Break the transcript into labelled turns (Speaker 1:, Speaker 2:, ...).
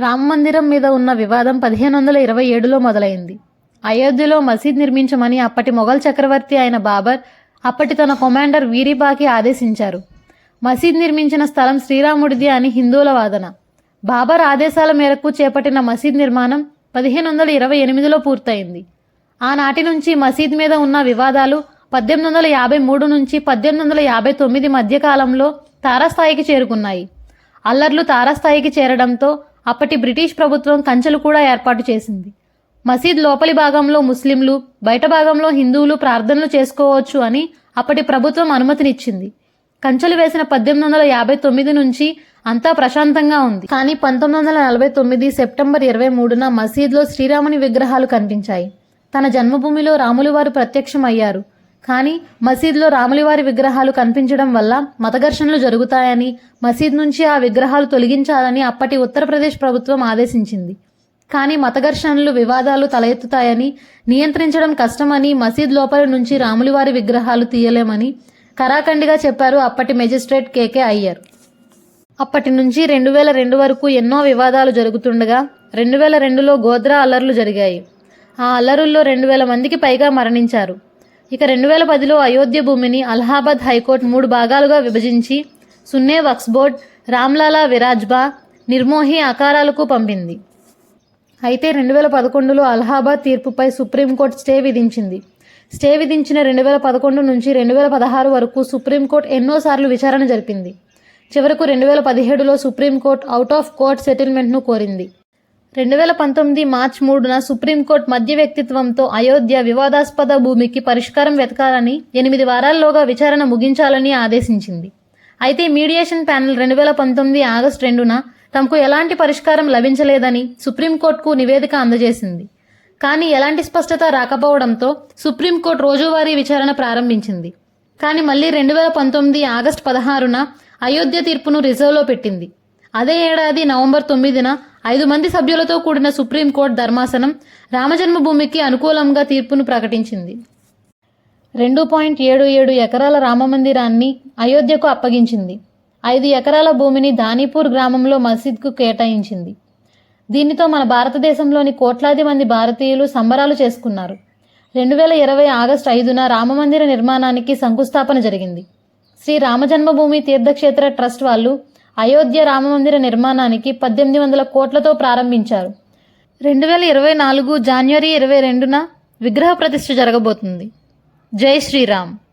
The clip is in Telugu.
Speaker 1: రామ మందిరం మీద ఉన్న వివాదం పదిహేను వందల ఇరవై ఏడులో మొదలైంది. అయోధ్యలో మసీద్ నిర్మించమని అప్పటి మొఘల్ చక్రవర్తి అయిన బాబర్ అప్పటి తన కమాండర్ వీరిబాకి ఆదేశించారు. మసీద్ నిర్మించిన స్థలం శ్రీరాముడిది అని హిందువుల వాదన. బాబర్ ఆదేశాల మేరకు చేపట్టిన మసీద్ నిర్మాణం పదిహేను వందల ఇరవై ఎనిమిదిలో పూర్తయింది. ఆనాటి నుంచి మసీద్ మీద ఉన్న వివాదాలు పద్దెనిమిది వందల యాభై మూడు నుంచి పద్దెనిమిది వందల యాభై తొమ్మిది మధ్యకాలంలో తారాస్థాయికి చేరుకున్నాయి. అల్లర్లు తారాస్థాయికి చేరడంతో అప్పటి బ్రిటిష్ ప్రభుత్వం కంచెలు కూడా ఏర్పాటు చేసింది. మసీద్ లోపలి భాగంలో ముస్లింలు బయట భాగంలో హిందువులు ప్రార్థనలు చేసుకోవచ్చు అని అప్పటి ప్రభుత్వం అనుమతినిచ్చింది. కంచెలు వేసిన పద్దెనిమిది వందల యాభై తొమ్మిది నుంచి అంతా ప్రశాంతంగా ఉంది. కానీ పంతొమ్మిది వందల నలభై తొమ్మిది సెప్టెంబర్ ఇరవై మూడున మసీద్లో శ్రీరాముని విగ్రహాలు కనిపించాయి. తన జన్మభూమిలో రాములు వారు ప్రత్యక్షమయ్యారు. కానీ మసీద్లో రాములవారి విగ్రహాలు కనిపించడం వల్ల మత ఘర్షణలు జరుగుతాయని మసీద్ నుంచి ఆ విగ్రహాలు తొలగించాలని అప్పటి ఉత్తరప్రదేశ్ ప్రభుత్వం ఆదేశించింది. కానీ మత ఘర్షణలు వివాదాలు తలెత్తుతాయని నియంత్రించడం కష్టమని మసీద్ లోపల నుంచి రాములవారి విగ్రహాలు తీయలేమని కరాఖండిగా చెప్పారు అప్పటి మెజిస్ట్రేట్ కేకే అయ్యర్. అప్పటి నుంచి రెండు వేల రెండు వరకు ఎన్నో వివాదాలు జరుగుతుండగా రెండు వేల రెండులో గోద్రా అల్లర్లు జరిగాయి. ఆ అల్లరుల్లో రెండు వేల మందికి పైగా మరణించారు. ఇక రెండు వేల పదిలో అయోధ్య భూమిని అలహాబాద్ హైకోర్టు మూడు భాగాలుగా విభజించి సున్నే వక్స్ బోర్డ్ రామ్లాలా విరాజ్బా నిర్మోహి ఆకారాలకు పంపింది. అయితే రెండు వేల పదకొండులో అలహాబాద్ తీర్పుపై సుప్రీంకోర్టు స్టే విధించింది. స్టే విధించిన రెండు వేల పదకొండు నుంచి రెండు వేల పదహారు వరకు సుప్రీంకోర్టు ఎన్నోసార్లు విచారణ జరిపింది. చివరకు రెండు వేల పదిహేడులో supreme court out of court సెటిల్మెంట్ను కోరింది. రెండు వేల పంతొమ్మిది మార్చి మూడున సుప్రీంకోర్టు మధ్య వ్యక్తిత్వంతో అయోధ్య వివాదాస్పద భూమికి పరిష్కారం వెతకాలని ఎనిమిది వారాల్లోగా విచారణ ముగించాలని ఆదేశించింది. అయితే మీడియేషన్ ప్యానెల్ రెండు వేల పంతొమ్మిది ఆగస్టు రెండున తమకు ఎలాంటి పరిష్కారం లభించలేదని సుప్రీంకోర్టుకు నివేదిక అందజేసింది. కానీ ఎలాంటి స్పష్టత రాకపోవడంతో సుప్రీంకోర్టు రోజువారీ విచారణ ప్రారంభించింది. కానీ మళ్ళీ రెండు వేల పంతొమ్మిది ఆగస్టు పదహారున అయోధ్య తీర్పును రిజర్వ్లో పెట్టింది. అదే ఏడాది నవంబర్ తొమ్మిదిన ఐదు మంది సభ్యులతో కూడిన సుప్రీంకోర్టు ధర్మాసనం రామజన్మభూమికి అనుకూలంగా తీర్పును ప్రకటించింది. రెండు పాయింట్ ఏడు ఏడు ఎకరాల రామమందిరాన్ని అయోధ్యకు అప్పగించింది. ఐదు ఎకరాల భూమిని దానీపూర్ గ్రామంలో మసీద్కు కేటాయించింది. దీనితో మన భారతదేశంలోని కోట్లాది మంది భారతీయులు సంబరాలు చేసుకున్నారు. రెండు వేల ఇరవై ఆగస్టు ఐదున రామమందిర నిర్మాణానికి శంకుస్థాపన జరిగింది. శ్రీ రామజన్మభూమి తీర్థక్షేత్ర ట్రస్ట్ వాళ్ళు అయోధ్య రామమందిర నిర్మాణానికి పద్దెనిమిది వందల కోట్లతో ప్రారంభించారు. రెండు వేల ఇరవై నాలుగు జాన్వరి ఇరవై రెండున విగ్రహ ప్రతిష్ఠ జరగబోతుంది. జై శ్రీరామ్.